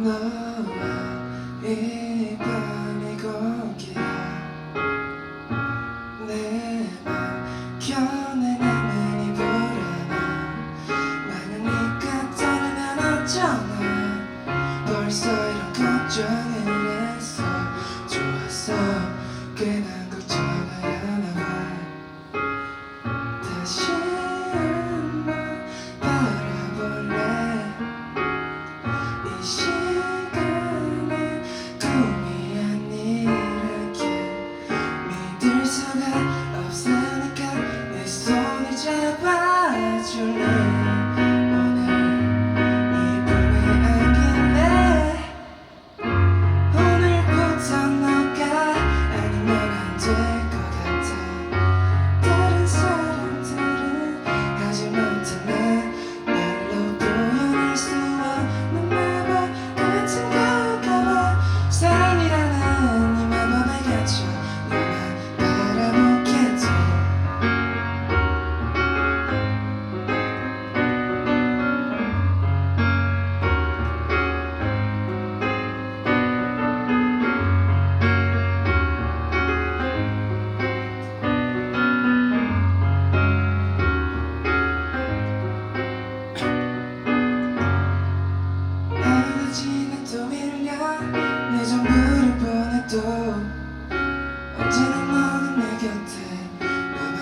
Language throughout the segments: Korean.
너와 이 밤이 공기야 내맘 겨내는 이 불안함 나는 네가 떠나면 어쩌나 벌써 이런 걱정을 했어 좋았어 괜한 걱정을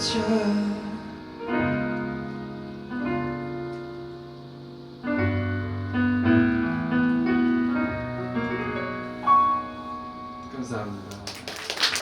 멈춰.